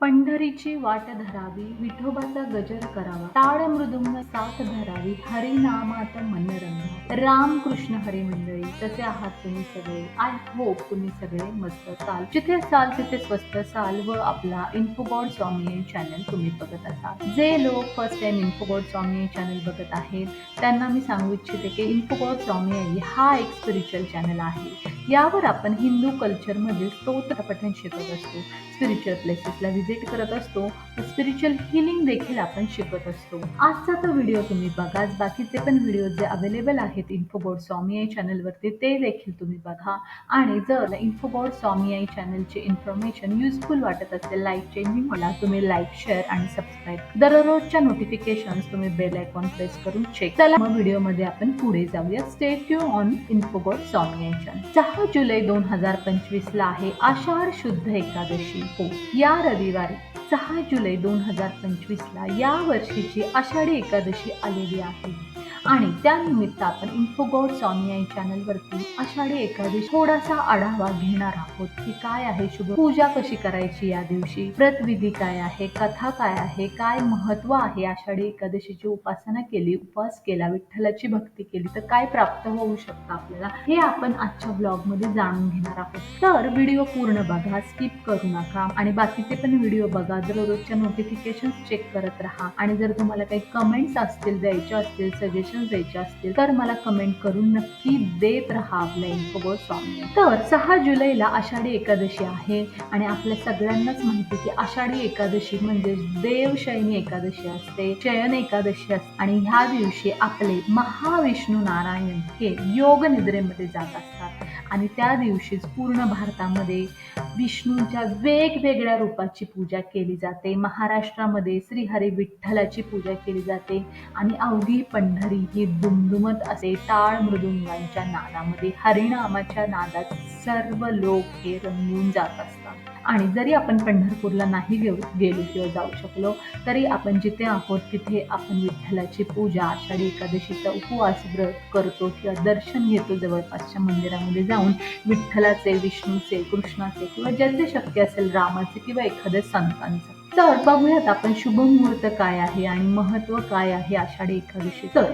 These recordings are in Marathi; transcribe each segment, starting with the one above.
पंढरीची वाट धरावी विठोबाचा गजर करावा ताळ मृदुंग साथ धरावी हरिनामात मन रंगा राम कृष्ण हरी मंडळी तसे आहात तुम्ही सगळे. आय होप तुम्ही सगळे मस्त चाल. जिथे चाल तिथे स्वस्त चाल व आपला इन्फोगॉड स्वामी चॅनल तुम्ही बघत असाल. जे लोक फर्स्ट टाइम इन्फोगॉड स्वामी चॅनल बघत आहेत त्यांना मी सांगू इच्छिते की इन्फोगॉड स्वामी हा एक स्पिरिच्युअल चॅनल आहे. यावर आपण हिंदू कल्चरमधील स्तोत्र पठण शिकत असतो. स्पिरिच्युअल प्लेसेसला व्हिजिट करत असतो स्पिरिच्युअल हिलिंग देखील आपण शिकत असतो. आजचा तो व्हिडिओ तुम्ही बघा बाकीचे पण व्हिडिओ जे अवेलेबल आहेत इन्फोबोर्ड स्वामी आई चॅनलवरती ते देखील तुम्ही बघा. आणि जर इन्फोबोर्ड स्वामी आई चॅनलची इन्फॉर्मेशन युजफुल वाटत असेल लाईफ चेंजिंग मला तुम्ही लाईक शेअर आणि सबस्क्राईब दररोजच्या नोटिफिकेशन तुम्ही बेल आयकॉन प्रेस करून चेक चला मग व्हिडिओमध्ये आपण पुढे जाऊया. स्टेट यू ऑन इन्फोबोर्ड स्वामी आई चॅनल सहा जुलै दोन हजार पंचवीस ला आहे आषाढ शुद्ध एकादशी. हो या रविवारी सहा जुलै दोन हजार पंचवीसला या वर्षीची आषाढी एकादशी आलेली आहे. आणि त्यानिमित्त आपण इन्फोगॉड स्वामी या चॅनलवरती आषाढी एकादशी थोडासा आढावा घेणार आहोत की काय आहे शुभ पूजा कशी करायची या दिवशी? व्रतविधी काय आहे? कथा काय आहे? काय महत्त्व आहे? आषाढी एकादशीची उपासना केली उपवास केला विठ्ठलाची भक्ती केली तर काय प्राप्त होऊ शकतं आपल्याला? हे आपण आजच्या ब्लॉगमध्ये जाणून घेणार आहोत. तर व्हिडिओ पूर्ण बघा स्किप करू नका आणि बाकीचे पण व्हिडिओ बघा. दररोजच्या नोटिफिकेशन चेक करत राहा. आणि जर तुम्हाला काही कमेंट्स असतील द्यायचे असतील सजेशन द्यायचे असतील तर मला कमेंट करून नक्की देत राहा आपल्या इन्फोबोर स्वामी. तर सहा जुलैला आषाढी एकादशी आहे आणि आपल्या सगळ्यांनाच माहिती की आषाढी एकादशी म्हणजे देवशयनी एकादशी असते शयन एकादशी असते आणि ह्या दिवशी आपले महाविष्णू नारायण हे योग निद्रेमध्ये जात असतात. आणि त्या दिवशीच पूर्ण भारतामध्ये विष्णूंच्या वेगवेगळ्या रूपाची पूजा केली जाते. महाराष्ट्रामध्ये श्रीहरी विठ्ठलाची पूजा केली जाते आणि अवघी पंढरी ही दुमदुमत असे टाळ मृदुंगांच्या नादामध्ये हरिनामाच्या नादात सर्व लोक हे रंगून जात असतात. आणि जरी आपण पंढरपूरला नाही गेलो गेलो किंवा जाऊ शकलो तरी आपण जिथे आहोत तिथे आपण विठ्ठलाची पूजा आषाढी एकादशीचा उपवास व्रत करतो किंवा दर्शन घेतो जवळपासच्या मंदिरामध्ये जाऊन. विठ्ठलाचे विष्णूचे कृष्णाचे किंवा ज्यांचे शक्य असेल रामाचे किंवा एखाद्या संतांचं. तर बघूयात आपण शुभ मुहूर्त काय आहे आणि महत्त्व काय आहे आषाढी एकादशी तर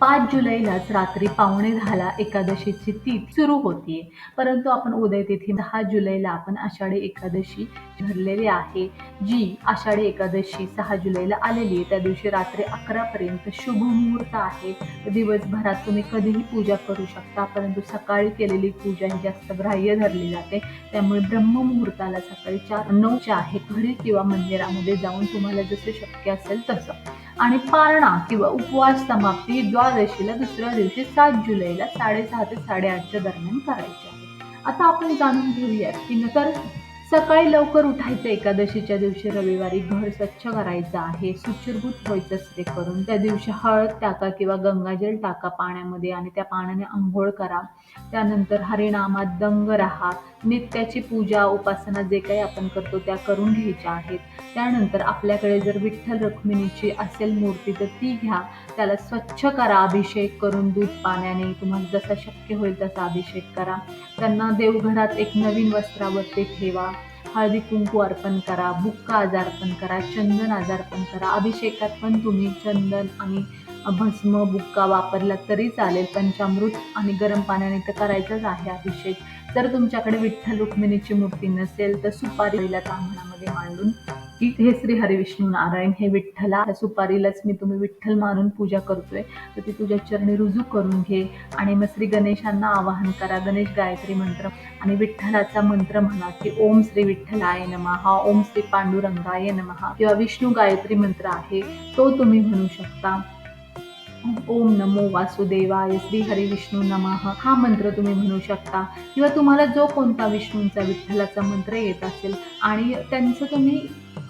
पाच जुलैलाच रात्री पावणे दहाला एकादशीची तिथी सुरू होतीये. परंतु आपण उदय तिथी दहा जुलैला आपण आषाढी एकादशी धरलेली आहे जी आषाढी एकादशी सहा जुलैला आलेली आहे. त्या दिवशी रात्री अकरापर्यंत शुभ मुहूर्त आहे. दिवसभरात तुम्ही कधीही पूजा करू शकता परंतु सकाळी केलेली पूजा ही जास्त ग्राह्य धरली जाते. त्यामुळे ब्रह्ममुहूर्ताला सकाळी चार नऊच्या आहे. घरी किंवा मंदिरामध्ये जाऊन तुम्हाला जसं शक्य असेल तसं. आणि पारणा किंवा उपवास समाप्ती एकादशीला दुसऱ्या दिवशी सात जुलैला साडेसहा ते साडेआठच्या दरम्यान करायचे आहे. आता आपण जाणून घेऊयात की नंतर सकाळी लवकर उठायचं एकादशीच्या दिवशी रविवारी घर स्वच्छ करायचं आहे सुचिरभूत व्हायचं असते करून. त्या दिवशी हळद टाका किंवा गंगाजल टाका पाण्यामध्ये आणि त्या पाण्याने आंघोळ करा. त्यानंतर हरिनामात दंग राहा. नित्याची पूजा उपासना जे काही आपण करतो त्या करून घ्यायच्या आहेत. त्यानंतर आपल्याकडे जर विठ्ठल रुक्मिणीची असेल मूर्ती तर ती घ्या. त्याला स्वच्छ करा अभिषेक करून दूध पाण्याने. तुम्हाला जसा शक्य होईल तसा अभिषेक करा. त्यांना देवघरात एक नवीन वस्त्रावरती ठेवा. हळदी कुंकू अर्पण करा बुक्का आज अर्पण करा चंदन आज अर्पण करा. अभिषेकात पण तुम्ही चंदन आणि भस्म बुक्का वापरला तरी चालेल. पंचामृत आणि गरम पाण्याने तर करायचंच आहे अभिषेक. जर तुमच्याकडे विठ्ठल रुक्मिणीची मूर्ती नसेल तर सुपारीला तांबणामध्ये मांडून की हे श्री हरिविष्णू नारायण हे विठ्ठला ह्या सुपारीलाच मी तुम्ही विठ्ठल मानून पूजा करतोय. तर ती तुझ्या चरणी रुजू करून घे आणि मग श्री गणेशांना आवाहन करा. गणेश गायत्री मंत्र आणि विठ्ठलाचा मंत्र म्हणा की ओम श्री विठ्ठलाय नमहा ओम श्री पांडुरंगाय नमहा किंवा विष्णू गायत्री मंत्र आहे तो तुम्ही म्हणू शकता. ओम नमो वासुदेवाय श्री हरी विष्णू नमः. हा मंत्र तुम्ही म्हणू शकता. किंवा तुम्हाला जो कोणता विष्णूंचा विठ्ठलाचा मंत्र येत असेल आणि त्यांचं तुम्ही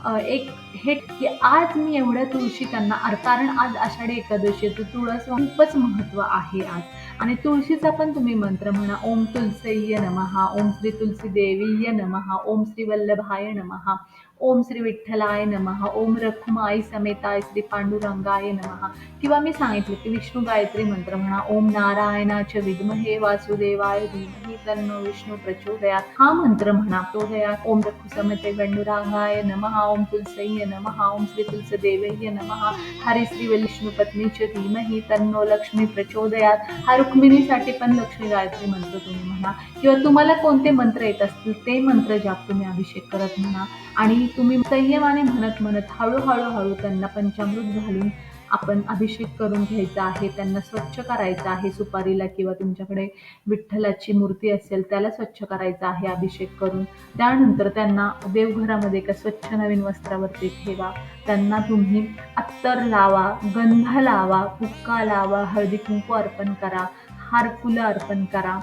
एक हे की आज मी एवढ्या तुळशी त्यांना कारण आज आषाढी एकादशीचं तुळस खूपच महत्त्व आहे आज. आणि तुळशीचा पण तुम्ही मंत्र म्हणा ओम तुलसय्य नमहा ओम श्री तुलसी देवीय नमहा ओम श्री वल्लभाय नमहा ओम श्री विठ्ठलाय नमः ओम रखुमाई समेताय श्री पांडुरंगाय नमः. किंवा मी सांगितले की विष्णू गायत्री मंत्र म्हणा ओम नारायणाच विद्महे वासुदेवाय धीमहि तन्नो विष्णू प्रचोदयात हा मंत्र म्हणा तो दयात ओम रखु समेते पांडुरंगाय नमः ओम तुलसय्य नमः ओम श्री तुलसदेवय्य नमः. हरि श्री विष्णू पत्नीच धीमहि तन्नो लक्ष्मी प्रचोदयात. हा रुक्मिणीसाठी पण लक्ष्मी गायत्री मंत्र तुम्ही म्हणा. किंवा तुम्हाला कोणते मंत्र येत असतील ते मंत्र जाप तुम्ही अभिषेक करत म्हणा. आणि तुम्ही संयमाने म्हणत म्हणत हळूहळू हळू त्यांना पंचामृत घालून आपण अभिषेक करून घ्यायचा आहे त्यांना स्वच्छ करायचं आहे सुपारीला किंवा तुमच्याकडे विठ्ठलाची मूर्ती असेल त्याला स्वच्छ करायचं आहे अभिषेक करून. त्यानंतर त्यांना देवघरामध्ये एका स्वच्छ नवीन वस्त्रावरती ठेवा. त्यांना तुम्ही अत्तर लावा गंध लावा कुक्का लावा हळदी कुंकू अर्पण करा हार फुलं अर्पण करा.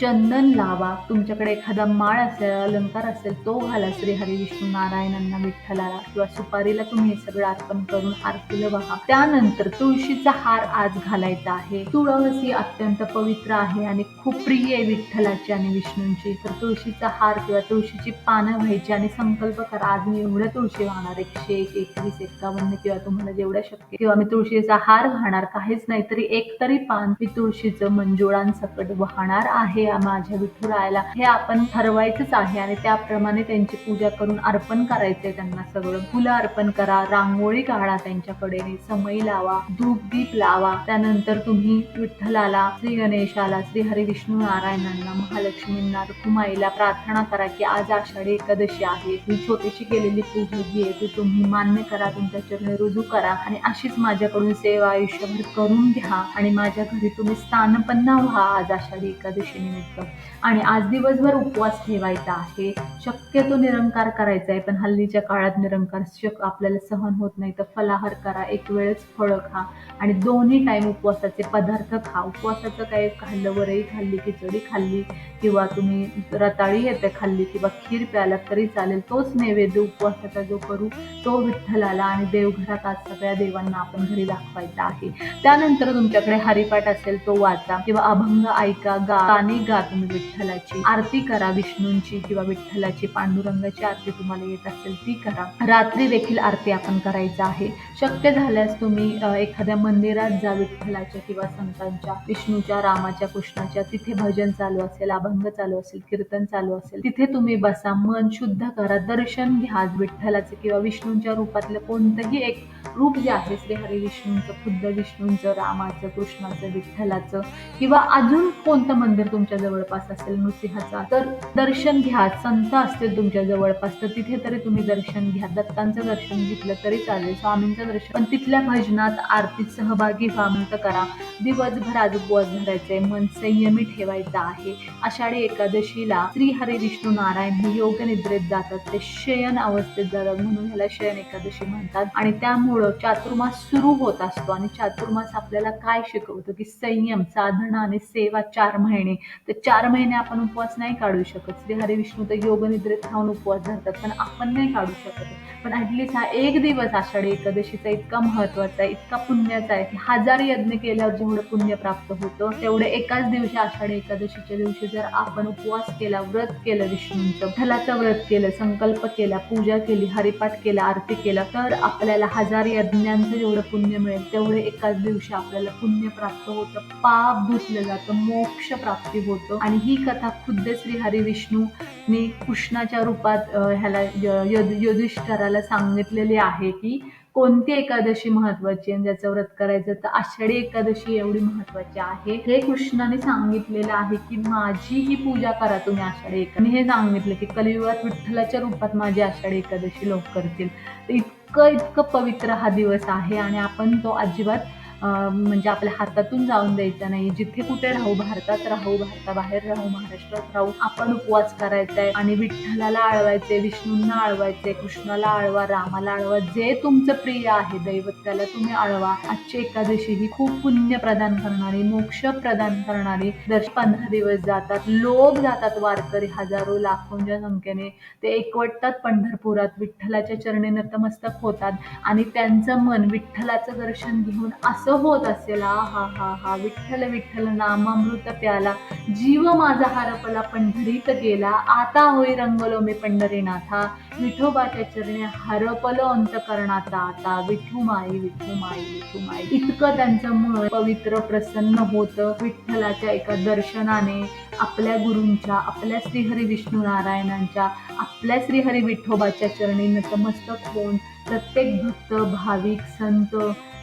चंदन लावा. तुमच्याकडे एखादा माळ असेल अलंकार असेल तो घाला श्री हरी विष्णू नारायणांना विठ्ठलाला किंवा सुपारीला तुम्ही हे सगळं अर्पण करून आरतीला वाहा त्यानंतर तुळशीचा हार आज घालायचा आहे. तुळस ही अत्यंत पवित्र आहे आणि खूप प्रिय आहे विठ्ठलाची आणि विष्णूंची. तर तुळशीचा हार किंवा तुळशीची पानं व्हायची आणि संकल्प करा. आज मी एवढ्या तुळशी वाहणार एकशे एक एकवीस एकावन्न किंवा तुम्हाला जेवढ्या शक्य किंवा मी तुळशीचा हार घाणार काहीच नाही तरी एक तरी पान मी तुळशीचं मंजुळांसकट वाहणार आहे. या माझ्या विठुरायाला हे आपण ठरवायचंच आहे आणि त्याप्रमाणे त्यांची पूजा करून अर्पण करायचंय त्यांना सगळं. फुलं अर्पण करा रांगोळी काढा त्यांच्याकडे समई लावा धूप दीप लावा. त्यानंतर तुम्ही विठ्ठलाला श्री गणेशाला श्री हरी विष्णू नारायणांना महालक्ष्मींना रुकुमाईला प्रार्थना करा की आज आषाढी एकादशी आहे. ही छोटीशी केलेली पूजा जी आहे ती तुम्ही मान्य करा तुमच्या चरणी रुजू करा आणि अशीच माझ्याकडून सेवा आयुष्यभर करून घ्या आणि माझ्या घरी तुम्ही स्थानपन्न व्हा. आज आषाढी एकादशी निमित्त आणि आज दिवसभर उपवास ठेवायचा आहे. शक्यतो निरंकार करायचा आहे पण हल्लीच्या काळात निरंकार शक आपल्याला सहन होत नाही. तर फलाहार करा एक वेळेस फळं खा आणि दोन्ही टाईम उपवासाचे पदार्थ खा. उपवासाचं काय खाल्लं वरही खाल्ली खिचडी खाल्ली किंवा तुम्ही रताळी येते खाल्ली किंवा खीर प्याला तरी चालेल तोच नैवेद्य उपवासाचा जो करू तो विठ्ठलाला आणि देवघरात आज सगळ्या देवांना आपण घरी दाखवायचा आहे. त्यानंतर तुमच्याकडे हरिपाठ असेल तो वाचा किंवा अभंग ऐका गा गाणी गा तुम्ही विठ्ठलाची. आरती करा विष्णूंची किंवा विठ्ठलाची पांडुरंगाची आरती तुम्हाला येत असेल ती करा. रात्री देखील आरती आपण करायचं आहे. शक्य झाल्यास तुम्ही एखाद्या मंदिरात जा विठ्ठलाच्या किंवा संतांच्या विष्णूच्या रामाच्या कृष्णाच्या तिथे भजन चालू असेल अभंग चालू असेल कीर्तन चालू असेल तिथे तुम्ही बसा मन शुद्ध करा दर्शन घ्या विठ्ठलाचे विठ्ठलाचं किंवा विष्णूंच्या रूपातलं कोणतंही एक रूप जे आहे श्री हरी विष्णूंचं खुद्द विष्णूंचं रामाचं कृष्णाचं विठ्ठलाचं किंवा अजून कोणतं मंदिर तुमच्या जवळपास असेल नृसिंहाचा तर दर्शन घ्या संत असतील तुमच्या जवळपास तर तिथे तरी तुम्ही दर्शन घ्या दत्तांचं दर्शन घेतलं तरी चालेल स्वामींचं वर्ष पण तिथल्या भजनात आरतीत सहभागी व्हा करा. दिवसभर आज उपवास धरायचे मन संयमी ठेवायचं आहे. आषाढी एकादशीला श्री हरी विष्णू नारायण हे योग निद्रेत जातात. ते शयन अवस्थेत जातात म्हणून ह्याला शयन एकादशी म्हणतात. आणि त्यामुळं चातुर्मास सुरू होत असतो आणि चातुर्मास आपल्याला काय शिकवतो की संयम साधना आणि सेवा चार महिने. तर चार महिने आपण उपवास नाही काढू शकत. श्री हरी विष्णू तर योग निद्रेत राहून उपवास धरतात. पण आपण नाही काढू शकत. पण ऍटलिस्ट हा एक दिवस आषाढी एकादशी गोष्टीचा इतका महत्त्वाचा आहे इतका पुण्याचा आहे की हजार यज्ञ केल्यावर जेवढं पुण्य प्राप्त होतं तेवढे एकाच दिवशी आषाढी एकादशीच्या दिवशी जर आपण उपवास केला व्रत केलं विष्णूंचं फलाचं व्रत केलं संकल्प केला पूजा केली हरिपाठ केला आरती केला तर आपल्याला हजार यज्ञांचं जेवढं पुण्य मिळेल तेवढे एकाच दिवशी आपल्याला पुण्य प्राप्त होतं पाप धुतलं जातं मोक्ष प्राप्ती होतं. आणि ही कथा खुद्द श्री हरी विष्णूने कृष्णाच्या रूपात ह्याला य- युधिष्ठराला सांगितलेली आहे की कोणती एकादशी महत्वाची आणि ज्याचं व्रत करायचं तर आषाढी एकादशी एवढी महत्वाची आहे. हे कृष्णाने सांगितलेलं आहे की माझी ही पूजा करा तुम्ही आषाढी एकादशी. हे सांगितलं की कलियुगात विठ्ठलाच्या रूपात माझी आषाढी एकादशी लोक करतील. इतकं इतकं पवित्र हा दिवस आहे आणि आपण तो अजिबात म्हणजे आपल्या हातातून जाऊन द्यायचा नाही. जिथे कुठे राहू भारतात राहू भारताबाहेर राहू महाराष्ट्रात राहू आपण उपवास करायचा आहे आणि विठ्ठलाला आळवायचे विष्णूंना आळवायचे कृष्णाला आळवा रामाला आळवा जे तुमचं प्रिय आहे दैवत त्याला तुम्ही आळवा. आजची एकादशी ही खूप पुण्य प्रदान करणारी मोक्ष प्रदान करणारी. दर पंधरा दिवस जातात लोक जातात वारकरी हजारो लाखोंच्या संख्येने. ते एकवटतात पंढरपुरात विठ्ठलाच्या चरणी नतमस्तक होतात आणि त्यांचं मन विठ्ठलाचं दर्शन घेऊन असं असं होत असेल. आ हा हा हा. विठ्ठल विठ्ठल नामामृत प्याला. जीव माझा हरपला पंढरीत गेला. आता होई रंगलो मी पंढरीनाथा विठोबाच्या चरणी हरपलो अंतकरणाचा आता. विठू माई विठू माई विठू माई. इतकं त्यांचं मन पवित्र प्रसन्न होतं. विठ्ठलाच्या एका दर्शनाने आपल्या गुरूंच्या आपल्या श्रीहरी विष्णू नारायणांच्या आपल्या श्रीहरी विठोबाच्या चरणी नतमस्तक होऊन प्रत्येक भक्त भाविक संत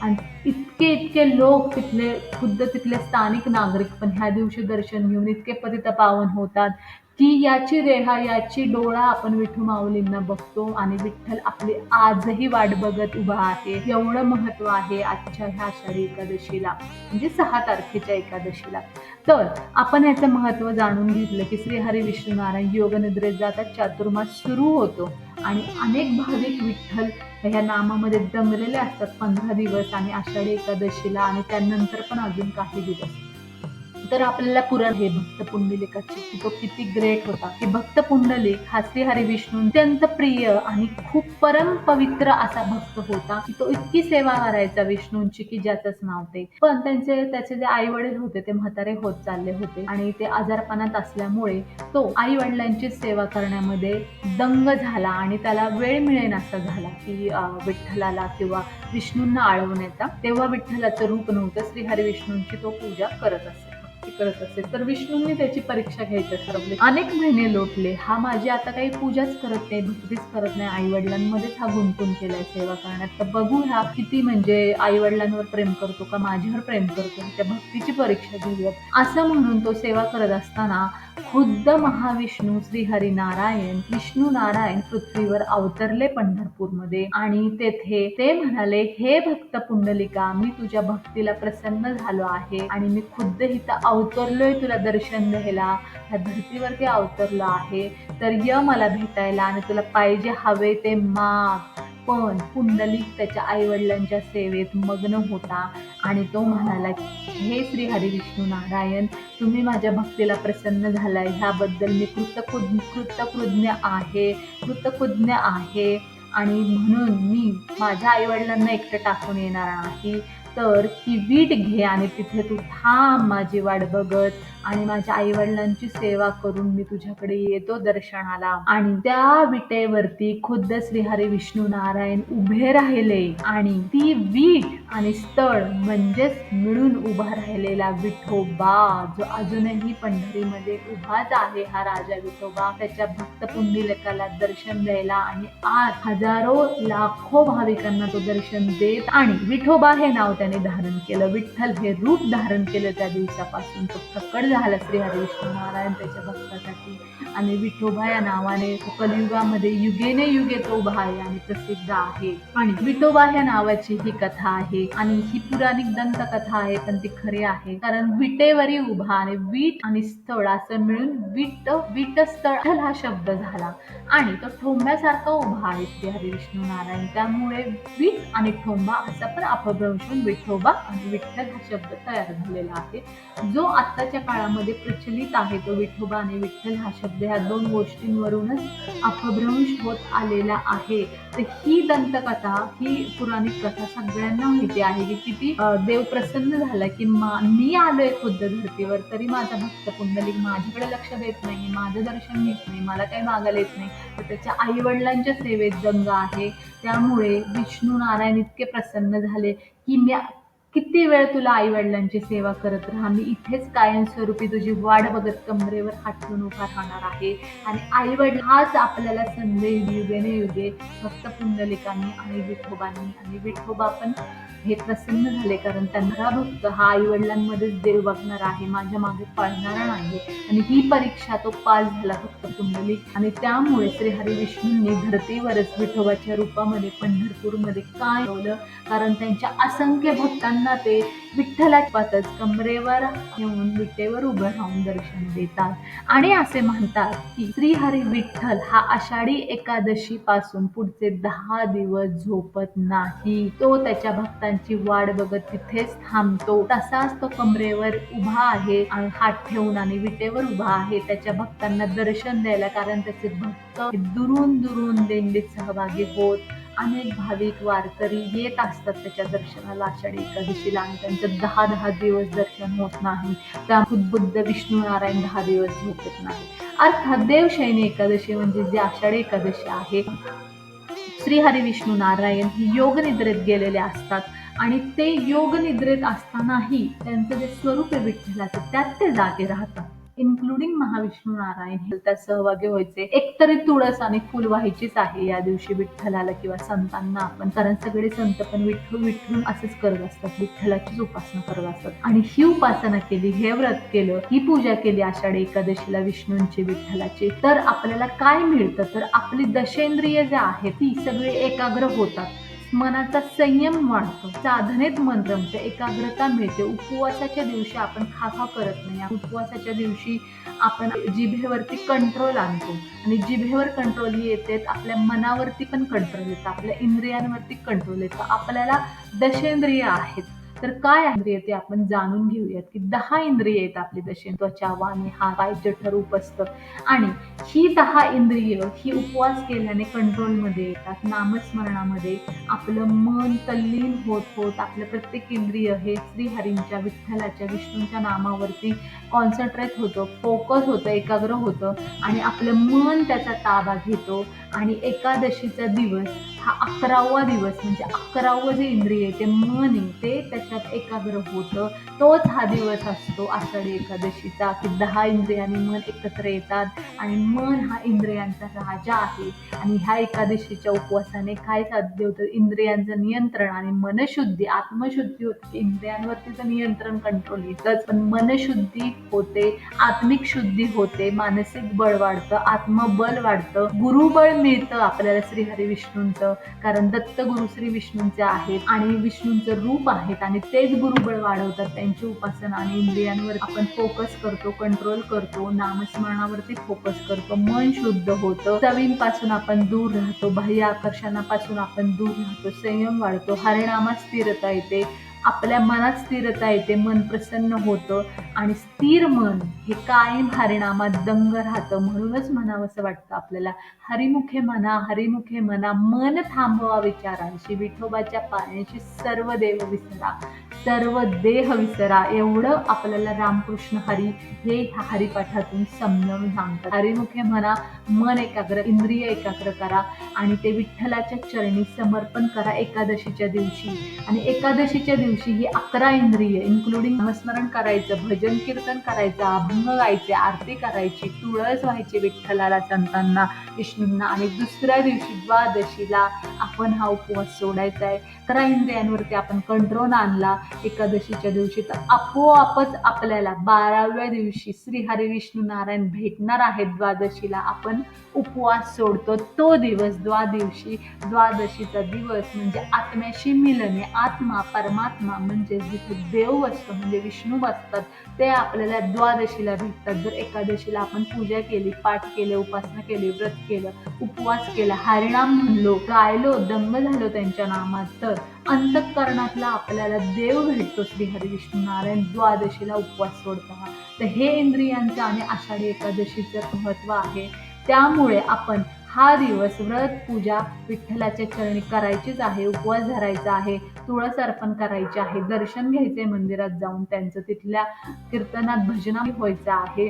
आणि इतके इतके लोक तिथले खुद्द तिथले स्थानिक नागरिक पण ह्या दिवशी दर्शन घेऊन इतके पतित पावन होतात की याची रेहा याची डोळा आपण विठू माऊलींना बघतो आणि विठ्ठल आपली आजही वाट बघत उभा आहे. एवढं महत्त्व आहे आजच्या ह्या आषाढी एकादशीला म्हणजे सहा तारखेच्या एकादशीला. तर आपण याचं महत्त्व जाणून घेतलं की श्री हरी विष्णू नारायण योग निद्रेत जातात चातुर्मास सुरू होतो आणि अनेक भाविक विठ्ठल ह्या नामामध्ये दमलेले असतात पंधरा दिवस आणि आषाढी एकादशीला आणि त्यानंतर पण अजून काही दिवस. तर आपल्याला पुरण हे भक्त पुंडलिकाचे की तो किती ग्रेट होता. की भक्त पुंडलिक हा श्री हरी विष्णू अत्यंत प्रिय आणि खूप परम पवित्र असा भक्त होता की तो इतकी सेवा करायचा विष्णूंची की ज्याचंच नाव ते. पण त्यांचे त्याचे जे आई वडील होते ते म्हातारे होत चालले होते आणि ते आजारपणात असल्यामुळे तो आई वडिलांची सेवा करण्यामध्ये दंग झाला आणि त्याला वेळ मिळेन असा झाला की विठ्ठलाला किंवा विष्णूंना आळवण्याचा. तेव्हा विठ्ठलाचं रूप नव्हतं. श्री हरी विष्णूंची तो पूजा करत असे. भक्ती करत असे तर विष्णूंनी त्याची परीक्षा घ्यायचं ठरवले अनेक महिने लोटले. हा माझी आता काही पूजाच करत नाही भक्तीच करत नाही. आई वडिलांमध्येच हा गुंतून केलाय सेवा करण्यात. तर बघू ह्या किती म्हणजे आई वडिलांवर प्रेम करतो का माझ्यावर प्रेम करतो त्या भक्तीची परीक्षा घेऊयात. असं म्हणून तो सेवा करत असताना खुद्द महाविष्णू श्री हरी नारायण विष्णू नारायण पृथ्वीवर अवतरले पंढरपूरमध्ये. आणि तेथे ते म्हणाले हे भक्त पुंडलिका मी तुझ्या भक्तीला प्रसन्न झालो आहे आणि मी खुद्द इथं अवतरलोय तुला दर्शन द्यायला. ह्या धर्तीवरती अवतरलो आहे तर य मला भेटायला आणि तुला पाहिजे हवे ते माग. पण पुंडलिक त्याच्या आईवडिलांच्या सेवेत मग्न होता आणि तो म्हणाला हे श्री हरी विष्णू नारायण तुम्ही माझ्या भक्तीला प्रसन्न झालाय. ह्याबद्दल मी कृतकृ कृतकृज्ञ आहे कृतकृज्ञ आहे. आणि म्हणून मी माझ्या आईवडिलांना एकटं टाकून येणार नाही तर ती वीट घे आणि तिथे तू थांब माझी वाट बघत. आणि माझ्या आईवडिलांची सेवा करून मी तुझ्याकडे येतो दर्शनाला. आणि त्या विटेवरती खुद्द श्रीहरी विष्णू नारायण उभे राहिले. आणि ती वीट आणि स्थळ म्हणजेच मिळून उभा राहिलेला विठोबा जो अजूनही पंढरीमध्ये उभाच आहे हा राजा विठोबा. त्याच्या भक्त पुंडलिकाला दर्शन द्यायला आणि आज हजारो लाखो भाविकांना तो दर्शन देत आणि विठोबा हे नाव त्याने धारण केलं. विठ्ठल हे रूप धारण केलं त्या दिवसापासून. तो प्रकट झाला श्रीहरी विष्णू नारायण त्याच्या भक्तासाठी आणि विठोबा या नावाने कलियुगामध्ये युगेने युगे तो उभा आहे आणि प्रसिद्ध आहे. आणि विठोबा ह्या नावाची ही कथा आहे आणि ही पुराणिक दंतकथा आहे पण ती खरी आहे. कारण विटेवरी उभा आणि वीट आणि स्थळ असं मिळून विट विट स्थळ हा शब्द झाला. आणि तो ठोंब्यासारखा उभा आहे श्रीहरी विष्णू नारायण. त्यामुळे वीट आणि ठोंबा असा पण अपभ्रंशून विठोबा आणि विठ्ठल हा शब्द तयार झालेला आहे. जो आत्ताच्या काळामध्ये प्रचलित आहे तो विठोबा आणि विठ्ठल हा शब्द ह्या दोन गोष्टींवरूनच अपभ्रंश होत आलेला आहे. तर ही दंतकथा ही पुराणिक कथा सगळ्यांना माहिती आहे की किती देव प्रसन्न झाला की मा- मी आलोय खुद्द धर्तीवर तरी माझा भक्त पुंडलिक माझ्याकडे लक्ष देत नाही माझं दर्शन घेत नाही मला काही मागायला येत नाही. तर त्याच्या आई वडिलांच्या सेवेत दंग आहे. त्यामुळे विष्णू नारायण इतके प्रसन्न झाले की मी किती वेळ तुला आई वडिलांची सेवा करत राहा? मी इथेच कायमस्वरूपी तुझी वाट बघत कमरेवर हात उभा राहणार आहे. आणि आई वडील हाच आपल्याला संदेश युगेने युगे फक्त पुंडलिकांनी आणि विठोबांनी आणि विठोबा पण हे प्रसन्न झाले कारण त्यांना भक्त हा आई वडिलांमध्येच देव बघणार आहे माझ्या मागे पळणारा नाही. आणि ही परीक्षा तो पास झाला फक्त पुंडलिक. आणि त्यामुळे श्री हरी विष्णूंनी धरतीवरच विठोबाच्या रूपामध्ये पंढरपूरमध्ये काय ठेवलं? कारण त्यांच्या असंख्य भक्तांना ते विठ्ठलापातच कमरेवर घेऊन विटेवर उभं राहून दर्शन देतात. आणि असे म्हणतात की श्रीहरी विठ्ठल हा आषाढी एकादशी पासून पुढचे दहा दिवस झोपत नाही. तो त्याच्या भक्तांची वाट बघत तिथेच थांबतो. तसाच तो कमरेवर उभा आहे आणि हात ठेवून आणि विटेवर उभा आहे. त्याच्या भक्तांना दर्शन द्यायला कारण त्याचे भक्त दुरून दुरून दिंडीत सहभागी होत अनेक भाविक वारकरी येत असतात त्याच्या दर्शनाला. आषाढी एकादशीला आणि त्यांचं दहा दहा दिवस दर्शन होत नाही. त्या बुद्ध विष्णू नारायण दहा दिवस झोपत नाही. अर्थात देवशैनी एकादशी म्हणजे जी आषाढी एकादशी आहे श्रीहरी विष्णू नारायण ही योग निद्रेत गेलेले असतात. आणि ते योग निद्रेत असतानाही त्यांचं जे स्वरूप आहे विठ्ठलाचं त्यात ते जागे राहतात. इन्क्लुडिंग महाविष्णू नारायण हे त्यात सहभागी व्हायचे. एकतरी तुळस आणि फुल व्हायचीच आहे या दिवशी विठ्ठलाला किंवा संतांना आपण कारण सगळे संत पण विठ्ठल विठ्ठल असंच करत असतात. विठ्ठलाचीच उपासना करत असतात. आणि ही उपासना केली हे व्रत केलं ही पूजा केली आषाढी एकादशीला विष्णूंची विठ्ठलाची तर आपल्याला काय मिळतं? तर आपली दशेंद्रिय जे आहे ती सगळी एकाग्र होतात. मनाचा संयम वाढतो. साधनेत मन रमते एकाग्रता मिळते. उपवासाच्या दिवशी आपण खाखा करत नाही. उपवासाच्या दिवशी आपण जिभेवरती कंट्रोल आणतो. आणि जिभेवर कंट्रोल येते आपल्या मनावरती पण कंट्रोल येतं आपल्या इंद्रियांवरती कंट्रोल येतं. आपल्याला दशेंद्रिय आहेत. तर काय इंद्रिय ते आपण जाणून घेऊयात की दहा इंद्रिय आहेत आपली दशे त्वचा वाणी हा पाय जठर उपस्थ. आणि ही दहा इंद्रिय ही उपवास केल्याने कंट्रोलमध्ये येतात नामस्मरणामध्ये आपलं मन तल्लीन होत होत आपलं प्रत्येक इंद्रिय हे श्रीहरींच्या विठ्ठलाच्या विष्णूंच्या नामावरती कॉन्सन्ट्रेट होतं फोकस होतं एकाग्र होतं आणि आपलं मन त्याचा ताबा घेतो. आणि एकादशीचा दिवस हा अकरावा दिवस म्हणजे अकरावं जे इंद्रिय आहे ते मन आहे ते त्याच्यात एकाग्र होतं. तोच हा दिवस असतो आषाढी एकादशीचा की दहा इंद्रियांनी मन एकत्र येतात आणि मन हा इंद्रियांचा राजा आहे. आणि ह्या एकादशीच्या उपवासाने काय साध्य होतं? इंद्रियांचं नियंत्रण आणि मनशुद्धी आत्मशुद्धी होती. इंद्रियांवरतीचं नियंत्रण कंट्रोल येतच पण मनशुद्धी होते आत्मिक शुद्धी होते मानसिक बळ वाढतं आत्मबल वाढतं गुरुबळ मिळतं आपल्याला श्री हरी विष्णूंचं कारण दत्त गुरु श्री विष्णूंचे आहेत आणि विष्णूंचं रूप आहेत आणि तेच गुरुबळ वाढवतात. त्यांची उपासना आणि इंद्रियांवर आपण फोकस करतो कंट्रोल करतो नामस्मरणावरती फोकस करतो मन शुद्ध होतं. चवींपासून आपण दूर राहतो बाह्य आकर्षणापासून आपण दूर राहतो संयम वाढतो हरिनामात स्थिरता येते. आपल्या मनात स्थिरता येते मन प्रसन्न होतं आणि स्थिर मन हे कायम हरिनामात दंग राहतं. म्हणूनच म्हणावंसं वाटतं आपल्याला हरिमुखे म्हणा हरिमुखे म्हणा मन थांबवा विचारांशी विठोबाच्या पायांशी सर्व देव विसरा सर्व देह विसरा. एवढं आपल्याला रामकृष्ण हरी हे हरिपाठातून समजावून सांगतात. हरिमुखे म्हणा मन एकाग्र इंद्रिय एकाग्र करा आणि ते विठ्ठलाच्या चरणी समर्पण करा एकादशीच्या दिवशी. आणि एकादशीच्या दिवशी ही अकरा इंद्रिय इन्क्लुडिंग नामस्मरण करायचं भजन कीर्तन करायचं अभंग गायचे आरती करायची तुळस व्हायची विठ्ठलाला संतांना विष्णूंना आणि दुसऱ्या दिवशी द्वादशीला आपण हा उपवास सोडायचा आहे. अकरा इंद्रियांवरती आपण कंट्रोल आणला. एकादशीच्या दिवशी तर आपोआपच आपल्याला बाराव्या दिवशी श्री हरी विष्णू नारायण भेटणार आहेत. द्वादशीला आपण उपवास सोडतो. तो दिवस द्वादिवशी द्वादशीचा दिवस म्हणजे आत्म्याशी मिलने आत्मा परमात्मा म्हणजे जिथे देव असतो म्हणजे विष्णू बसतात ते आपल्याला द्वादशीला भेटतात. जर एकादशीला आपण पूजा केली पाठ केले उपासना केली व्रत केलं उपवास केला हरिणाम म्हणलो गायलो दंग झालो त्यांच्या नामात तर अंतकरणातला आपल्याला देव भेटतो श्री हरी विष्णू नारायण द्वादशीला उपवास सोडताना. तर हे इंद्रियांचं आणि आषाढी एकादशीचं महत्त्व आहे. त्यामुळे आपण हा दिवस व्रत पूजा विठ्ठलाच्या चरणी करायचीच आहे उपवास धरायचा आहे तुळस अर्पण करायचे आहे दर्शन घ्यायचे मंदिरात जाऊन त्यांचं तिथल्या कीर्तनात भजना व्हायचं आहे.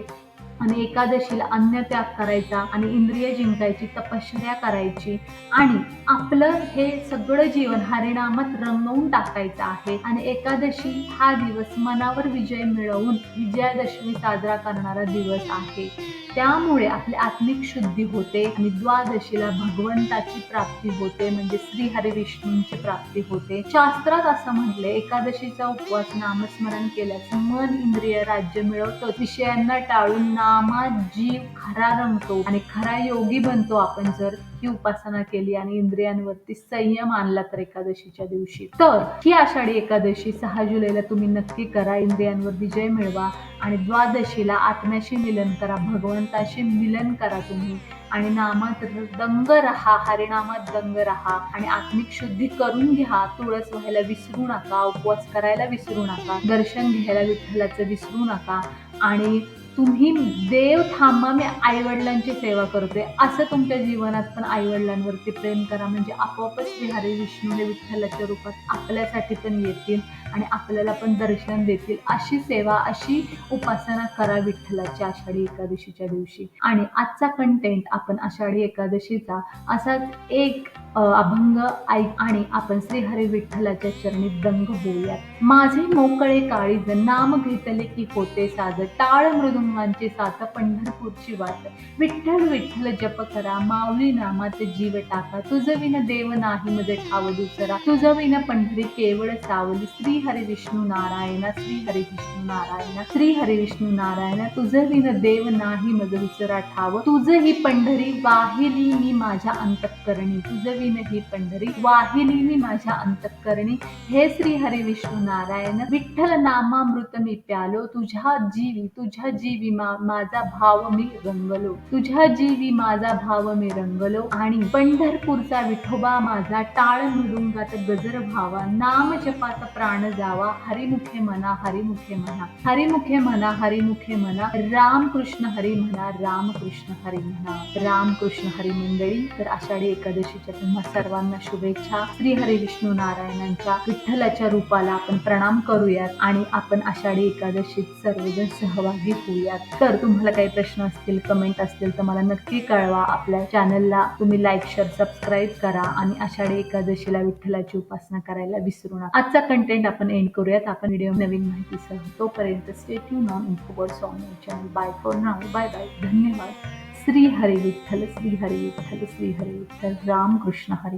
आणि एकादशीला अन्न त्याग करायचा आणि इंद्रिय जिंकायची तपश्चर्या करायची आणि आपलं हे सगळं जीवन हरिनामात रंगवून टाकायचं आहे. आणि एकादशी हा दिवस मनावर विजय मिळवून विजयादशमी साजरा करणारा दिवस आहे. त्यामुळे आपली आत्मिक शुद्धी होते आणि द्वादशीला भगवंताची प्राप्ती होते म्हणजे श्री हरी विष्णूंची प्राप्ती होते. शास्त्रात असं म्हटलंय एकादशीचा उपवास नामस्मरण केल्यास मन इंद्रिय राज्य मिळवतो विषयांना टाळून नामात जीव खरा रंगतो आणि खरा योगी बनतो आपण जर ही उपासना केली आणि इंद्रियांवरती संयम आणला तर एकादशीच्या दिवशी. तर ही आषाढी एकादशी सहा जुलैला तुम्ही नक्की करा. इंद्रियांवर विजय मिळवा आणि द्वादशीला आत्म्याशी मिलन करा. भगवंताशी मिलन करा तुम्ही आणि नामात दंग राहा हरिनामात दंग राहा आणि आत्मिक शुद्धी करून घ्या. तुळस व्हायला विसरू नका उपवास करायला विसरू नका दर्शन घ्यायला विठ्ठलाचं विसरू नका आणि तुम्ही देव थांबा मी आईवडिलांची सेवा करतोय असं तुमच्या जीवनात पण आईवडिलांवरती प्रेम करा. म्हणजे आपोआपच श्री हरे विष्णू हे विठ्ठलाच्या रूपात आपल्यासाठी पण येतील. आणि आपल्याला पण दर्शन देतील. अशी सेवा अशी उपासना करा विठ्ठलाची आषाढी एकादशीच्या दिवशी. आणि आजचा कंटेंट आपण आषाढी एकादशीचा असाच एक अभंग ऐक आणि आपण श्रीहरी विठ्ठलाच्या चरणी दंग होऊयात. माझे मोकळे काळीज नाम घेतले की होते साज टाळ मृदुंगांचे साथ पंढरपूरची वाट. विठ्ठल विठ्ठल जप करा माऊली नामात जीव टाका. तुझ विन देव नाही मज ठाव दुसरा. तुझ विन पंढरी केवळ सावली. श्री हरी विष्णू नारायणा श्री हरी विष्णू नारायणा श्री हरी विष्णू नारायणा तुझ विन देव नाही मग विचरा ठाव. तुझे ही पंढरी वाहिली मी माझ्या अंतकरणी. तुझे विन ही पंढरी वाहिली मी माझ्या अंतकरणी. हे श्री हरी विष्णू नारायण विठ्ठल नामामृत मी प्यालो. तुझ्या जीवी तुझ्या जीवी माझा भाव मी रंगलो. तुझ्या जीवी माझा भाव मी रंगलो. आणि पंढरपूरचा विठोबा माझा टाळ मृदुंगात गजर भावा नाम जपात प्राण जावा हरिमुखे म्हणा हरिमुखे म्हणा हरिमुखे म्हणा हरिमुखे म्हणा राम कृष्ण हरी म्हणा राम कृष्ण हरी म्हणा राम कृष्ण हरी मंडळी तर आषाढी एकादशीच्या तुम्हा सर्वांना शुभेच्छा. श्री हरी विष्णू नारायणांच्या विठ्ठलाच्या रूपाला आपण प्रणाम करूयात आणि आपण आषाढी एकादशीत सर्वजण सहभागी होऊयात. तर तुम्हाला काही प्रश्न असतील कमेंट असतील तर मला नक्की कळवा. आपल्या चॅनलला तुम्ही लाईक शेअर सबस्क्राईब करा आणि आषाढी एकादशीला विठ्ठलाची उपासना करायला विसरू नका. आजचा कंटेंट आपण एंड करूयात. आपण व्हिडिओ नवीन माहितीसह तोपर्यंत stay tune on इन्फोवर्ड्स channel bye for now bye bye धन्यवाद. श्री हरी विठ्ठल श्री हरी विठ्ठल श्री हरी विठ्ठल. राम कृष्ण हरी